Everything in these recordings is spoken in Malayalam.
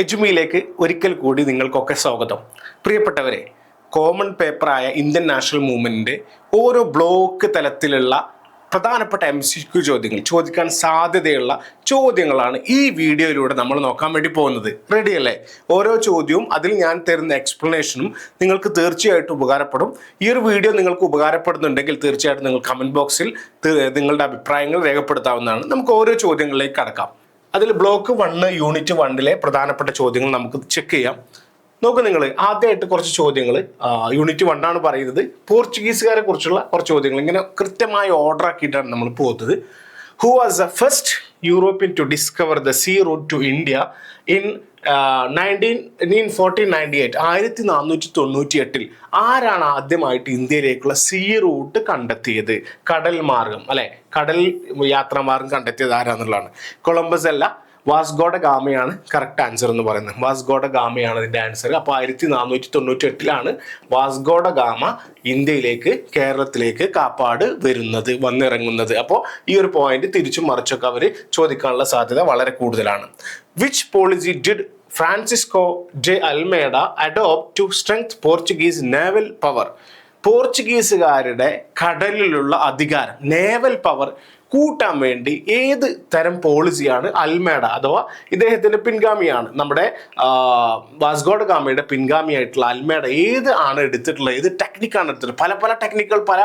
എജുമിയിലേക്ക് ഒരിക്കൽ കൂടി നിങ്ങൾക്കൊക്കെ സ്വാഗതം. പ്രിയപ്പെട്ടവരെ കോമൺ പേപ്പറായ ഇന്ത്യൻ നാഷണൽ മൂവ്മെന്റിന്റെ ഓരോ ബ്ലോക്ക് തലത്തിലുള്ള പ്രധാനപ്പെട്ട എം സി ക്യു ചോദ്യങ്ങൾ ചോദിക്കാൻ സാധ്യതയുള്ള ചോദ്യങ്ങളാണ് ഈ വീഡിയോയിലൂടെ നമ്മൾ നോക്കാൻ വേണ്ടി പോകുന്നത്. റെഡി അല്ലേ? ഓരോ ചോദ്യവും അതിൽ ഞാൻ തരുന്ന എക്സ്പ്ലനേഷനും നിങ്ങൾക്ക് തീർച്ചയായിട്ടും ഉപകാരപ്പെടും. ഈ ഒരു വീഡിയോ നിങ്ങൾക്ക് ഉപകാരപ്പെടുന്നുണ്ടെങ്കിൽ തീർച്ചയായിട്ടും നിങ്ങൾ കമന്റ് ബോക്സിൽ നിങ്ങളുടെ അഭിപ്രായങ്ങൾ രേഖപ്പെടുത്താവുന്നതാണ്. നമുക്ക് ഓരോ ചോദ്യങ്ങളിലേക്ക് കടക്കാം. അതിൽ ബ്ലോക്ക് വണ്ണ് യൂണിറ്റ് വണ്ണിലെ പ്രധാനപ്പെട്ട ചോദ്യങ്ങൾ നമുക്ക് ചെക്ക് ചെയ്യാം. നോക്കൂ നിങ്ങൾ ആദ്യമായിട്ട് കുറച്ച് ചോദ്യങ്ങൾ യൂണിറ്റ് വണ്ണാണ് പറയുന്നത്. പോർച്ചുഗീസുകാരെ കുറിച്ചുള്ള കുറച്ച് ചോദ്യങ്ങൾ. ഇങ്ങനെ കൃത്യമായ ഓർഡർ ആക്കിയിട്ടാണ് നമ്മൾ പോകുന്നത്. Who was the first European to discover the sea route to India in nineteen in fourteen ninety eight ആയിരത്തി നാനൂറ്റി തൊണ്ണൂറ്റി എട്ടിൽ ആരാണ് ആദ്യമായിട്ട് ഇന്ത്യയിലേക്കുള്ള സീ റൂട്ട് കണ്ടെത്തിയത്? കടൽ മാർഗം അല്ലെ? കടൽ യാത്രാമാർഗം കണ്ടെത്തിയത് ആരാന്നുള്ളതാണ്. കൊളംബസ് അല്ല വാസ്ഗോഡ ഗാമയാണ് കറക്റ്റ് ആൻസർ എന്ന് പറയുന്നത്. വാസ്ഗോഡ ഗാമയാണ് അതിന്റെ ആൻസർ അപ്പോൾ ആയിരത്തി നാനൂറ്റി തൊണ്ണൂറ്റി എട്ടിലാണ് വാസ്ഗോഡ ഗാമ ഇന്ത്യയിലേക്ക് കേരളത്തിലേക്ക് കാപ്പാട് വരുന്നത് വന്നിറങ്ങുന്നത്. അപ്പോൾ ഈ ഒരു പോയിന്റ് തിരിച്ചും മറിച്ചൊക്കെ അവർ ചോദിക്കാനുള്ള സാധ്യത വളരെ കൂടുതലാണ്. Which policy did Francisco de Almeida adopt to strengthen Portuguese naval power പോർച്ചുഗീസുകാരുടെ കടലിലുള്ള അധികാരം നേവൽ പവർ കൂട്ടാൻ വേണ്ടി ഏത് തരം പോളിസിയാണ് അൽമേഡ അഥവാ ഇദ്ദേഹത്തിന്റെ പിൻഗാമിയാണ്? നമ്മുടെ വാസ്ഗോഡ് ഗാമയുടെ പിൻഗാമിയായിട്ടുള്ള അൽമേഡ ഏത് ആണ് എടുത്തിട്ടുള്ളത്? ഏത് ടെക്നിക്കാണ് എടുത്തിട്ടുള്ളത്? പല പല ടെക്നിക്കുകൾ പല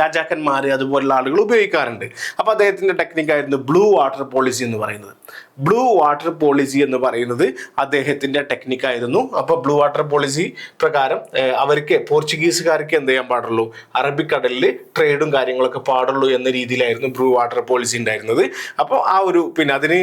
രാജാക്കന്മാർ അതുപോലുള്ള ആളുകൾ ഉപയോഗിക്കാറുണ്ട്. അപ്പോൾ അദ്ദേഹത്തിന്റെ ടെക്നിക്കായിരുന്നു ബ്ലൂ വാട്ടർ പോളിസി എന്ന് പറയുന്നത്. ബ്ലൂ വാട്ടർ പോളിസി എന്ന് പറയുന്നത് അദ്ദേഹത്തിന്റെ ടെക്നിക്കായിരുന്നു അപ്പോൾ ബ്ലൂ വാട്ടർ പോളിസി പ്രകാരം അവർക്ക് പോർച്ചുഗീസുകാർക്ക് എന്ത് ചെയ്യാൻ പാടുള്ളൂ? അറബിക്കടലിൽ ട്രേഡും കാര്യങ്ങളൊക്കെ പാടുള്ളൂ എന്ന രീതിയിലായിരുന്നു ബ്ലൂ വാട്ടർ പോളിസി ഉണ്ടായിരുന്നത്. അപ്പോൾ ആ ഒരു പിന്നെ അതിന്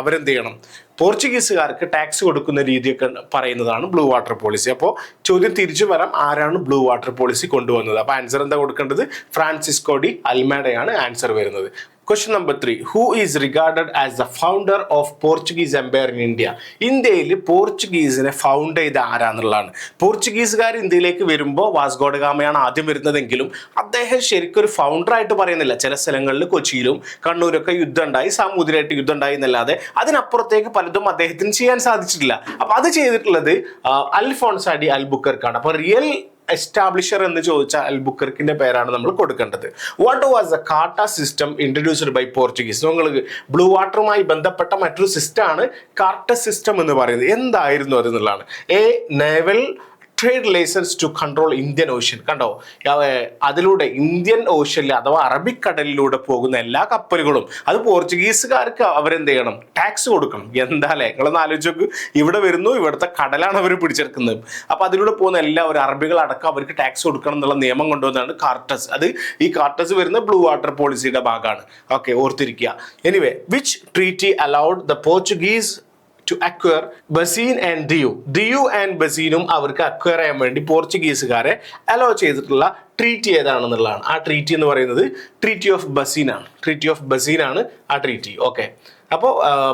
അവരെന്ത് ചെയ്യണം? പോർച്ചുഗീസുകാർക്ക് ടാക്സ് കൊടുക്കുന്ന രീതിയൊക്കെ പറയുന്നതാണ് ബ്ലൂ വാട്ടർ പോളിസി അപ്പോൾ ചോദ്യം തിരിച്ചു വരാം ആരാണ് ബ്ലൂ വാട്ടർ പോളിസി കൊണ്ടുവന്നത്? അപ്പോൾ ആൻസർ എന്താ കൊടുക്കേണ്ടത്? ഫ്രാൻസിസ്കോ ഡി അൽമേഡയാണ് ആൻസർ വരുന്നത്. Question number three who is regarded as the founder of Portuguese empire in India ഇന്ത്യയിൽ പോർച്ചുഗീസിനെ ഫൗണ്ട് ചെയ്ത ആരാന്നുള്ളതാണ്. പോർച്ചുഗീസുകാർ ഇന്ത്യയിലേക്ക് വരുമ്പോൾ വാസ്കോഡഗാമയാണ് ആദ്യം വരുന്നതെങ്കിലും അദ്ദേഹം ശരിക്കും ഒരു ഫൗണ്ടർ ആയിട്ട് പറയുന്നില്ല. ചില സ്ഥലങ്ങളിൽ കൊച്ചിയിലും കണ്ണൂരൊക്കെ യുദ്ധം ഉണ്ടായി സാമൂതിരായിട്ട് യുദ്ധം ഉണ്ടായി എന്നല്ലാതെ അതിനപ്പുറത്തേക്ക് പലതും അദ്ദേഹത്തിന് ചെയ്യാൻ സാധിച്ചിട്ടില്ല. അപ്പൊ അത് ചെയ്തിട്ടുള്ളത് അൽഫോൺസാഡി അൽഫോൺസ് അൽബുക്കർക്കാണ്. അപ്പോൾ റിയൽ എസ്റ്റാബ്ലിഷർ എന്ന് ചോദിച്ചാൽ അൽബുക്കർക്കിന്റെ പേരാണ് നമ്മൾ കൊടുക്കേണ്ടത്. What was the cartaz system introduced by Portuguese നിങ്ങൾ ബ്ലൂ വാട്ടറുമായി ബന്ധപ്പെട്ട മറ്റൊരു സിസ്റ്റമാണ് കാർട്ട സിസ്റ്റം എന്ന് പറയുന്നത്. എന്തായിരുന്നു അത് എന്നുള്ളതാണ്. A naval trade licence to control Indian Ocean കണ്ടോ? അതിലൂടെ ഇന്ത്യൻ ഓഷ്യനിൽ അഥവാ അറബിക്കടലിലൂടെ പോകുന്ന എല്ലാ കപ്പലുകളും അത് പോർച്ചുഗീസുകാർക്ക് അവരെന്ത് ചെയ്യണം? ടാക്സ് കൊടുക്കണം. എന്താ അല്ലേ നിങ്ങളൊന്ന് ആലോചിച്ച് നോക്ക്. ഇവിടെ വരുന്നു ഇവിടുത്തെ കടലാണ് അവർ പിടിച്ചെടുക്കുന്നത്. അപ്പം അതിലൂടെ പോകുന്ന എല്ലാവരും ഒരു അറബികളടക്കം അവർക്ക് ടാക്സ് കൊടുക്കണം എന്നുള്ള നിയമം കൊണ്ടുവന്നതാണ് കാർട്ടസ് അത് ഈ കാർട്ടസ് വരുന്ന ബ്ലൂ വാട്ടർ പോളിസിയുടെ ഭാഗമാണ്. ഓക്കെ ഓർത്തിരിക്കുക. Anyway which treaty allowed the Portuguese to acquire Bassein and Diu Diu and ബസീനും അവർക്ക് അക്വയർ ചെയ്യാൻ വേണ്ടി പോർച്ചുഗീസുകാരെ അലോ ചെയ്തിട്ടുള്ള ട്രീറ്റി ഏതാണെന്നുള്ളതാണ്. ആ ട്രീറ്റി എന്ന് പറയുന്നത് ട്രീറ്റി ഓഫ് ബസീൻ ആണ്. ട്രീറ്റി ഓഫ് ബസീൻ ആണ് ആ ട്രീറ്റി ഓക്കെ അപ്പോൾ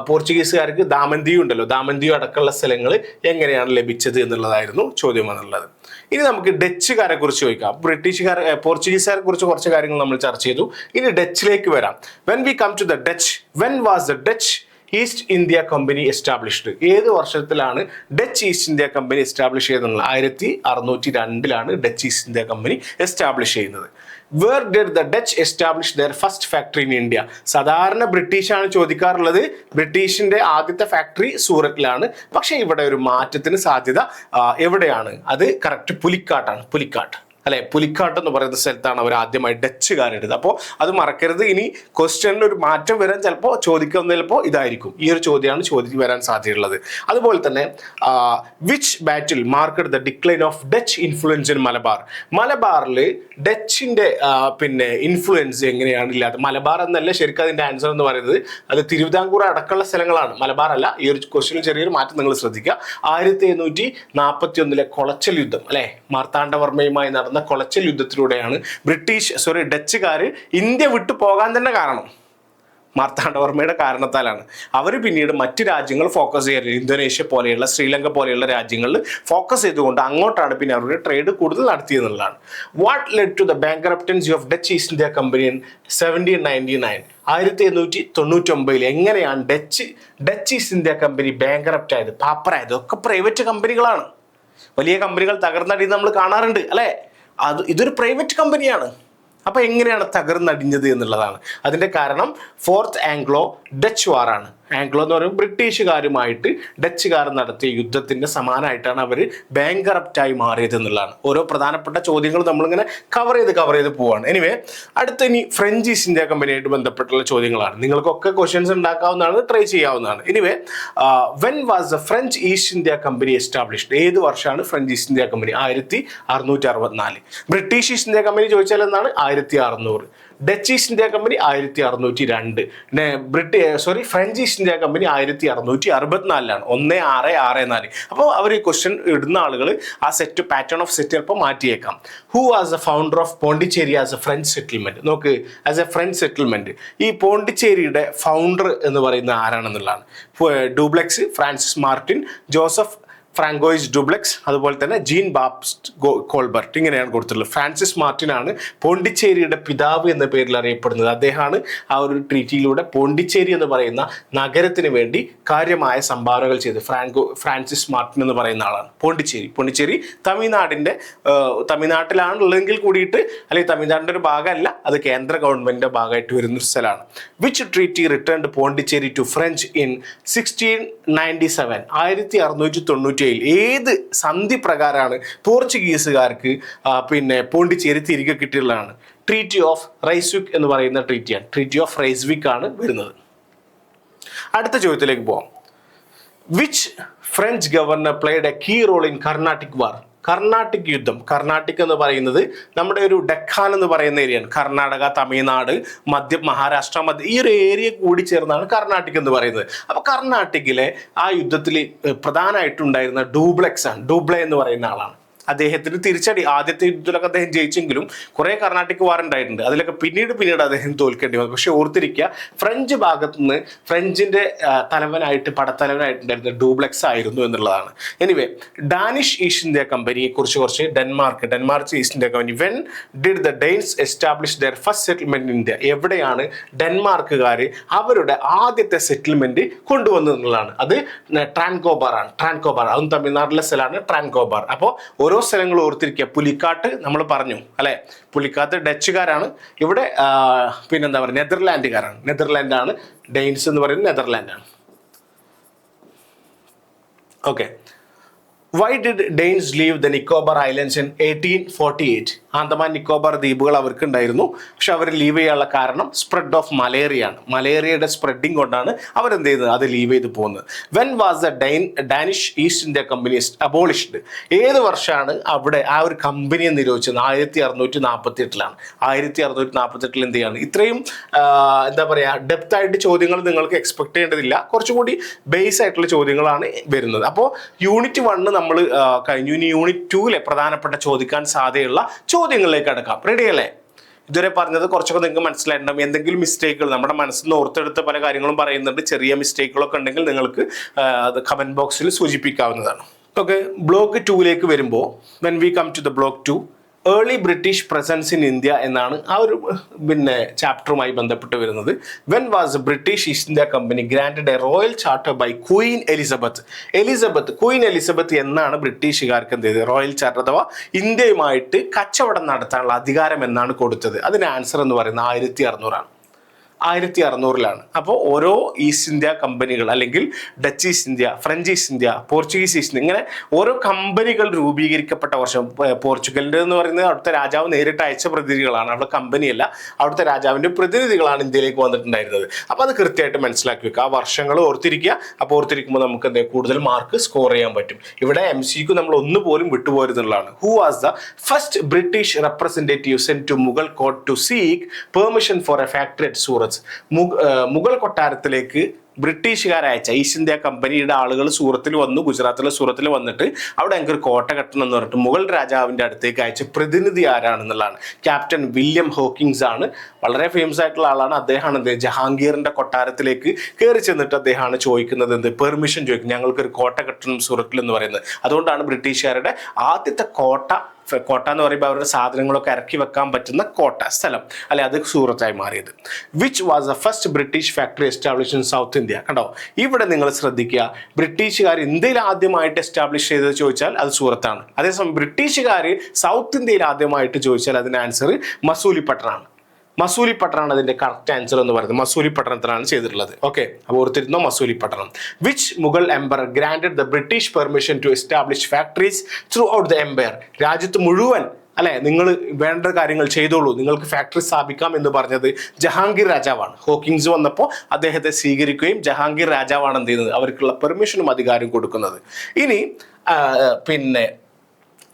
പോർച്ചുഗീസുകാർക്ക് ദാമന്തിയും ഉണ്ടല്ലോ. ദാമന്തിയും അടക്കമുള്ള സ്ഥലങ്ങൾ എങ്ങനെയാണ് ലഭിച്ചത് എന്നുള്ളതായിരുന്നു ചോദ്യം എന്നുള്ളത് ഇനി നമുക്ക് ഡച്ചുകാരെ കുറിച്ച് ചോദിക്കാം. ബ്രിട്ടീഷുകാർ പോർച്ചുഗീസുകാരെ കുറിച്ച് കുറച്ച് കാര്യങ്ങൾ നമ്മൾ ചർച്ച ചെയ്തു. ഇനി ഡച്ചിലേക്ക് വരാം. When we come to the Dutch when was the Dutch East India Company established. ഏത് വർഷത്തിലാണ് Dutch East India Company establish ചെയ്തെന്നുള്ളത് ആയിരത്തി അറുന്നൂറ്റി രണ്ടിലാണ് Dutch East India Company establish ചെയ്യുന്നത്. Where did the Dutch establish their first factory in India സാധാരണ ബ്രിട്ടീഷാണ് ചോദിക്കാറുള്ളത്. ബ്രിട്ടീഷിന്റെ ആദ്യത്തെ ഫാക്ടറി സൂറത്തിലാണ് പക്ഷേ ഇവിടെ ഒരു മാറ്റത്തിന് സാധ്യത എവിടെയാണ്? അത് കറക്റ്റ് പുലിക്കാട്ടാണ്. പുലിക്കാട്ട്. അല്ലെ പുലിക്കാട്ട് എന്ന് പറയുന്ന സ്ഥലത്താണ് അവർ ആദ്യമായി ഡച്ചുകാരെടുത്തത് അപ്പോൾ അത് മറക്കരുത്. ഇനി ക്വസ്റ്റ്യനിൽ ഒരു മാറ്റം വരാൻ ചിലപ്പോൾ ചോദിക്കുന്ന ചിലപ്പോൾ ഇതായിരിക്കും. ഈ ഒരു ചോദ്യമാണ് ചോദിച്ചു വരാൻ സാധ്യതയുള്ളത്. അതുപോലെ തന്നെ which battle marked the decline of Dutch influence in Malabar മലബാറിൽ ഡച്ചിന്റെ പിന്നെ ഇൻഫ്ലുവൻസ് എങ്ങനെയാണ് ഇല്ലാത്തത് മലബാർ എന്നല്ല ശരിക്കും അതിന്റെ ആൻസർ എന്ന് പറയുന്നത്. അത് തിരുവിതാംകൂർ അടക്കമുള്ള സ്ഥലങ്ങളാണ്. മലബാർ അല്ല. ഈ ഒരു ക്വസ്റ്റ്യനിൽ ചെറിയൊരു മാറ്റം നിങ്ങൾ ശ്രദ്ധിക്കുക. ആയിരത്തി എഴുന്നൂറ്റി നാൽപ്പത്തി ഒന്നിലെ കൊളച്ചൽ യുദ്ധം അല്ലെ? മാർത്താണ്ഡവർമ്മയുമായി നടന്ന കൊളച്ചൽ യുദ്ധത്തിലൂടെയാണ് ബ്രിട്ടീഷ് സോറി ഡച്ചുകാർ ഇന്ത്യ വിട്ടു പോകാൻ തന്നെ കാരണം. മാർത്താണ്ഡവർമ്മയുടെ കാരണത്താലാണ്. അവർ പിന്നീട് മറ്റ് രാജ്യങ്ങൾ ഫോക്കസ് ചെയ്യരുത് ഇന്തോനേഷ്യ പോലെയുള്ള ശ്രീലങ്ക പോലെയുള്ള രാജ്യങ്ങളിൽ ഫോക്കസ് ചെയ്തുകൊണ്ട് അങ്ങോട്ടാണ് പിന്നെ അവരുടെ ട്രേഡ് കൂടുതൽ നടത്തിയെന്നുള്ളതാണ്. What led to the bankruptcy of Dutch East India Company in seventeen ninety nine ആയിരത്തി എണ്ണൂറ്റി തൊണ്ണൂറ്റൊമ്പതിൽ എങ്ങനെയാണ് Dutch Dutch East India Company bankrupt ആയത്? പാപ്പറായത് ഒക്കെ പ്രൈവറ്റ് കമ്പനികളാണ് വലിയ കമ്പനികൾ തകർന്നടി നമ്മൾ കാണാറുണ്ട് അല്ലേ? അത് ഇതൊരു പ്രൈവറ്റ് കമ്പനിയാണ്. അപ്പോൾ എങ്ങനെയാണ് തകർന്നടിഞ്ഞത് എന്നുള്ളതാണ്. അതിന്റെ കാരണം ഫോർത്ത് ആംഗ്ലോ ഡച്ച് വാറാണ്. ആംഗ്ലോ എന്ന് പറയുമ്പോൾ ബ്രിട്ടീഷുകാരുമായിട്ട് ഡച്ചുകാർ നടത്തിയ യുദ്ധത്തിന്റെ സമാനമായിട്ടാണ് അവർ ബാങ്കറപ്റ്റായി മാറിയത് എന്നുള്ളതാണ്. ഓരോ പ്രധാനപ്പെട്ട ചോദ്യങ്ങൾ നമ്മളിങ്ങനെ കവർ ചെയ്ത് കവർ ചെയ്ത് പോവാണ്. എനിവേ അടുത്ത ഇനി ഫ്രഞ്ച് ഈസ്റ്റ് ഇന്ത്യ കമ്പനിയായിട്ട് ബന്ധപ്പെട്ടുള്ള ചോദ്യങ്ങളാണ്. നിങ്ങൾക്കൊക്കെ ക്വസ്റ്റ്യൻസ് ഉണ്ടാക്കാവുന്നതാണ് ട്രൈ ചെയ്യാവുന്നതാണ്. Anyway when was the French East India Company established ഏത് വർഷമാണ് ഫ്രഞ്ച് ഈസ്റ്റ് ഇന്ത്യ കമ്പനി ആയിരത്തി അറുന്നൂറ്റി അറുപത്തിനാല്. ബ്രിട്ടീഷ് ഈസ്റ്റ് ഇന്ത്യ കമ്പനി ചോദിച്ചാൽ എന്താണ്? ആയിരത്തി അറുന്നൂറ്. ഡച്ച് ഈസ്റ്റ് ഇന്ത്യ കമ്പനി ആയിരത്തി അറുന്നൂറ്റി രണ്ട് ബ്രിട്ടീ sorry French East India Company ആയിരത്തി അറുന്നൂറ്റി അറുപത്തിനാലിലാണ് ഒന്ന് ആറ് ആറ് നാല്. അപ്പോൾ അവർ ഈ ക്വസ്റ്റ്യൻ ഇടുന്ന ആളുകൾ ആ സെറ്റ് പാറ്റേൺ ഓഫ് സെറ്റ് ചിലപ്പോൾ മാറ്റിയേക്കാം. Who as a founder of Pondicherry as a French settlement നോക്ക് ആസ് എ ഫ്രഞ്ച് സെറ്റിൽമെന്റ് ഈ പോണ്ടിച്ചേരിയുടെ ഫൗണ്ടർ എന്ന് പറയുന്ന ആരാണെന്നുള്ളതാണ്. Dupleix Francis Martin Joseph Francois Dupleix അതുപോലെ തന്നെ ജീൻ ബാപ്സ്റ്റ് കോൾബർട്ട് ഇങ്ങനെയാണ് കൊടുത്തിട്ടുള്ളത്. ഫ്രാൻസിസ് മാർട്ടിൻ ആണ് പോണ്ടിച്ചേരിയുടെ പിതാവ് എന്ന പേരിൽ അറിയപ്പെടുന്നത്. അദ്ദേഹമാണ് ആ ഒരു ട്രീറ്റിയിലൂടെ പോണ്ടിച്ചേരി എന്ന് പറയുന്ന നഗരത്തിന് വേണ്ടി കാര്യമായ സംഭാവനകൾ ചെയ്ത് ഫ്രാങ്കോ ഫ്രാൻസിസ് മാർട്ടിൻ എന്ന് പറയുന്ന ആളാണ്. പോണ്ടിച്ചേരി പോണ്ടിച്ചേരി തമിഴ്നാടിന്റെ തമിഴ്നാട്ടിലാണ് ഉള്ളതെങ്കിൽ കൂടിയിട്ട് അല്ലെങ്കിൽ തമിഴ്നാടിന്റെ ഒരു ഭാഗമല്ല അത് കേന്ദ്ര ഗവൺമെന്റിന്റെ ഭാഗമായിട്ട് വരുന്ന ഒരു സ്ഥലമാണ്. Which treaty return Pondicherry to French in sixteen ninety seven ആയിരത്തി അറുന്നൂറ്റി തൊണ്ണൂറ്റി ഏഴിൽ ഏത് സന്ധി പ്രകാരമാണ് പോർച്ചുഗീസുകാർക്ക് പിന്നെ പോണ്ടിച്ചേരി തിരികെ കിട്ടിയുള്ളതാണ് ട്രീറ്റി ഓഫ് റൈസ്വിക് എന്ന് പറയുന്ന ട്രീറ്റിയാണ് ട്രീറ്റി ഓഫ് റൈസ്വിക് ആണ് വരുന്നത്. അടുത്ത ചോദ്യത്തിലേക്ക് പോവാം. Which French governor played a key role in Carnatic war Carnatic യുദ്ധം. കർണാട്ടിക് എന്ന് പറയുന്നത് നമ്മുടെ ഒരു ഡെക്കാൻ എന്ന് പറയുന്ന ഏരിയയാണ് കർണാടക തമിഴ്നാട് മധ്യ മഹാരാഷ്ട്ര മധ്യ ഈ ഒരു ഏരിയ കൂടി ചേർന്നാണ് കർണാട്ടിക് എന്ന് പറയുന്നത്. അപ്പോൾ കർണാട്ടിക്കിലെ ആ യുദ്ധത്തിൽ പ്രധാനമായിട്ടുണ്ടായിരുന്ന ഡൂബ്ലെക്സ് ആണ്. ഡൂബ്ലെ എന്ന് പറയുന്ന ആളാണ്. അദ്ദേഹത്തിന് തിരിച്ചടി. ആദ്യത്തെ യുദ്ധത്തിലൊക്കെ അദ്ദേഹം ജയിച്ചെങ്കിലും കുറേ കർണാട്ടിക് വാർ ഉണ്ടായിട്ടുണ്ട്. അതിലൊക്കെ പിന്നീട് പിന്നീട് അദ്ദേഹം തോൽക്കേണ്ടി വന്നു. പക്ഷെ ഓർത്തിരിക്കുക ഫ്രഞ്ച് ഭാഗത്ത് നിന്ന് ഫ്രഞ്ചിന്റെ തലവനായിട്ട് പടത്തലവനായിട്ടുണ്ടായിരുന്ന ഡൂബ്ലെക്സ് ആയിരുന്നു എന്നുള്ളതാണ്. എനിവേ ഡാനിഷ് ഈസ്റ്റ് ഇന്ത്യ കമ്പനിയെ കുറിച്ച് കുറച്ച് Denmark Denmark East India Company when did the Danes establish their first settlement India എവിടെയാണ് ഡെൻമാർക്കുകാർ അവരുടെ ആദ്യത്തെ സെറ്റിൽമെന്റ് കൊണ്ടുവന്നത് എന്നുള്ളതാണ്. അത് ട്രാൻകോബാർ ആണ് ട്രാൻകോബാർ അതും തമിഴ്നാട്ടിലെ സ്ഥലമാണ് ട്രാൻകോബാർ. അപ്പോൾ ഓരോ സ്ഥലങ്ങൾ ഓർത്തിരിക്കുക. പുലിക്കാട്ട് നമ്മൾ പറഞ്ഞു അല്ലെ? പുലിക്കാട്ട് ഡച്ചുകാരാണ്. ഇവിടെ പിന്നെന്താ പറയുക? നെതർലാൻഡുകാരാണ്. നെതർലാൻഡാണ് ഡെയിൻസ് എന്ന് പറയുന്നത് നെതർലാൻഡാണ്. Okay. Why did Danes leave the Nicobar Islands in eighteen forty eight Andaman Nicobar ദ്വീപുകൾ അവർക്ക് ഉണ്ടായിരുന്നു പക്ഷെ അവർ ലീവ് ചെയ്യാനുള്ള കാരണം സ്പ്രെഡ് ഓഫ് മലേറിയ ആണ്. മലേറിയയുടെ സ്പ്രെഡിങ് കൊണ്ടാണ് അവരെന്ത് ചെയ്തത്? അത് ലീവ് ചെയ്ത് പോകുന്നത്. When was the Dane Danish East India Company abolished ഏത് വർഷമാണ് അവിടെ ആ ഒരു കമ്പനിയെ നിരോധിച്ചത്? ആയിരത്തി അറുന്നൂറ്റി നാൽപ്പത്തി എട്ടിലാണ് ആയിരത്തി അറുന്നൂറ്റി നാൽപ്പത്തി എട്ടിൽ എന്ത് ചെയ്യാണ്? ഇത്രയും എന്താ പറയുക ഡെപ്ത് ആയിട്ട് ചോദ്യങ്ങൾ നിങ്ങൾക്ക് എക്സ്പെക്ട് ചെയ്യേണ്ടതില്ല. കുറച്ചുകൂടി ബേസ് ആയിട്ടുള്ള ചോദ്യങ്ങളാണ് വരുന്നത്. അപ്പോൾ യൂണിറ്റ് വണ്ണ് നമ്മൾ കഴിഞ്ഞു. ഇനി യൂണിറ്റ് ടൂവിലെ പ്രധാനപ്പെട്ട ചോദിക്കാൻ സാധ്യതയുള്ള ചോദ്യങ്ങളിലേക്ക് അടക്കാം. റെഡി അല്ലേ? ഇതുവരെ പറഞ്ഞത് കുറച്ചൊക്കെ നിങ്ങൾക്ക് മനസ്സിലായിട്ടുണ്ടാവും. എന്തെങ്കിലും മിസ്റ്റേക്കുകൾ നമ്മുടെ മനസ്സിൽ നിന്ന് ഓർത്തെടുത്ത പല കാര്യങ്ങളും പറയുന്നുണ്ട്. ചെറിയ മിസ്റ്റേക്കുകളൊക്കെ ഉണ്ടെങ്കിൽ നിങ്ങൾക്ക് അത് കമന്റ് ബോക്സിൽ സൂചിപ്പിക്കാവുന്നതാണ്. ഓക്കെ ബ്ലോക്ക് ടൂവിലേക്ക് വരുമ്പോൾ when we come to the block two early British presence in India എന്നാണ് ആ ഒരു പിന്നെ ചാപ്റ്ററുമായി ബന്ധപ്പെട്ട് വരുന്നത്. When was British East India Company grand a royal charter by Queen Elizabeth Elizabeth Queen Elizabeth എന്നാണ് ബ്രിട്ടീഷുകാർക്ക് എന്ത് ചെയ്തത്? റോയൽ ചാർട്ടർ അഥവാ ഇന്ത്യയുമായിട്ട് കച്ചവടം നടത്താനുള്ള അധികാരം എന്നാണ് കൊടുത്തത്. അതിന് ആൻസർ എന്ന് പറയുന്നത് ആയിരത്തി അറുന്നൂറാണ്. ആയിരത്തി അറുന്നൂറിലാണ് അപ്പോൾ ഓരോ ഈസ്റ്റ് ഇന്ത്യ കമ്പനികൾ അല്ലെങ്കിൽ Dutch East India French East India Portuguese East India ഇങ്ങനെ ഓരോ കമ്പനികൾ രൂപീകരിക്കപ്പെട്ട വർഷം പോർച്ചുഗലിന്റെ എന്ന് പറയുന്നത് അവിടുത്തെ രാജാവ് നേരിട്ട് അയച്ച പ്രതിനിധികളാണ്. അവിടെ കമ്പനിയല്ല അവിടുത്തെ രാജാവിന്റെ പ്രതിനിധികളാണ് ഇന്ത്യയിലേക്ക് വന്നിട്ടുണ്ടായിരുന്നത്. അപ്പോൾ അത് കൃത്യമായിട്ട് മനസ്സിലാക്കി വെക്കുക. ആ വർഷങ്ങൾ ഓർത്തിരിക്കുക. അപ്പോൾ ഓർത്തിരിക്കുമ്പോൾ നമുക്ക് എന്താ കൂടുതൽ മാർക്ക് സ്കോർ ചെയ്യാൻ പറ്റും. ഇവിടെ എം സിക്ക് നമ്മൾ ഒന്ന് പോലും വിട്ടുപോരുന്നുള്ളതാണ് who was the first British representative sent to Mughal court to seek permission for a factory at Surat Mughal കൊട്ടാരത്തിലേക്ക് ബ്രിട്ടീഷുകാർ അയച്ച ഈസ്റ്റ് ഇന്ത്യ കമ്പനിയുടെ ആളുകൾ സൂറത്തിൽ വന്നു ഗുജറാത്തിലെ സൂറത്തിൽ വന്നിട്ട് അവിടെ ഞങ്ങൾക്ക് ഒരു കോട്ട കെട്ടണം എന്ന് പറഞ്ഞിട്ട് മുഗൾ രാജാവിന്റെ അടുത്തേക്ക് അയച്ച പ്രതിനിധി ആരാണെന്നുള്ളതാണ്. ക്യാപ്റ്റൻ വില്യം ഹോക്കിങ്സ് ആണ്. വളരെ ഫേമസ് ആയിട്ടുള്ള ആളാണ്. അദ്ദേഹമാണ് എന്ത് ജഹാംഗീറിന്റെ കൊട്ടാരത്തിലേക്ക് കയറി ചെന്നിട്ട് അദ്ദേഹമാണ് ചോദിക്കുന്നത് എന്ത്? പെർമിഷൻ ചോദിക്കും ഞങ്ങൾക്ക് ഒരു കോട്ട കെട്ടണം സൂറത്തിൽ എന്ന് പറയുന്നത്. അതുകൊണ്ടാണ് ബ്രിട്ടീഷുകാരുടെ ആദ്യത്തെ കോട്ട കോട്ട എന്ന് പറയുമ്പോൾ അവരുടെ സാധനങ്ങളൊക്കെ ഇറക്കി വെക്കാൻ പറ്റുന്ന കോട്ട സ്ഥലം. അല്ലെ? അത് സൂറത്തായി മാറിയത്. Which was the first British factory establish in South India കണ്ടോ? ഇവിടെ നിങ്ങൾ ശ്രദ്ധിക്കുക ബ്രിട്ടീഷുകാർ ഇന്ത്യയിൽ ആദ്യമായിട്ട് എസ്റ്റാബ്ലിഷ് ചെയ്തത് ചോദിച്ചാൽ അത് സൂറത്താണ്. അതേസമയം ബ്രിട്ടീഷുകാർ സൗത്ത് ഇന്ത്യയിൽ ആദ്യമായിട്ട് ചോദിച്ചാൽ അതിന് ആൻസർ മസൂലിപ്പട്ടണമാണ് മസൂലിപ്പട്ടണമാണ് അതിന്റെ കറക്റ്റ് ആൻസർ എന്ന് പറയുന്നത്. മസൂലി പട്ടണത്തിലാണ് ചെയ്തിട്ടുള്ളത്? ഓക്കെ അപ്പോൾ ഓർത്തിരുന്നോ Masulipatnam. Which Mughal empire granted the British permission to establish factories throughout the empire രാജ്യത്ത് മുഴുവൻ അല്ലെ? നിങ്ങൾ വേണ്ട കാര്യങ്ങൾ ചെയ്തോളൂ. നിങ്ങൾക്ക് ഫാക്ടറി സ്ഥാപിക്കാം എന്ന് പറഞ്ഞത് ജഹാംഗീർ രാജാവാണ്. ഹോക്കിങ്സ് വന്നപ്പോൾ അദ്ദേഹത്തെ സ്വീകരിക്കുകയും ജഹാംഗീർ രാജാവാണ് എന്ത് ചെയ്യുന്നത്? അവർക്കുള്ള പെർമിഷനും അധികാരം കൊടുക്കുന്നത്. ഇനി പിന്നെ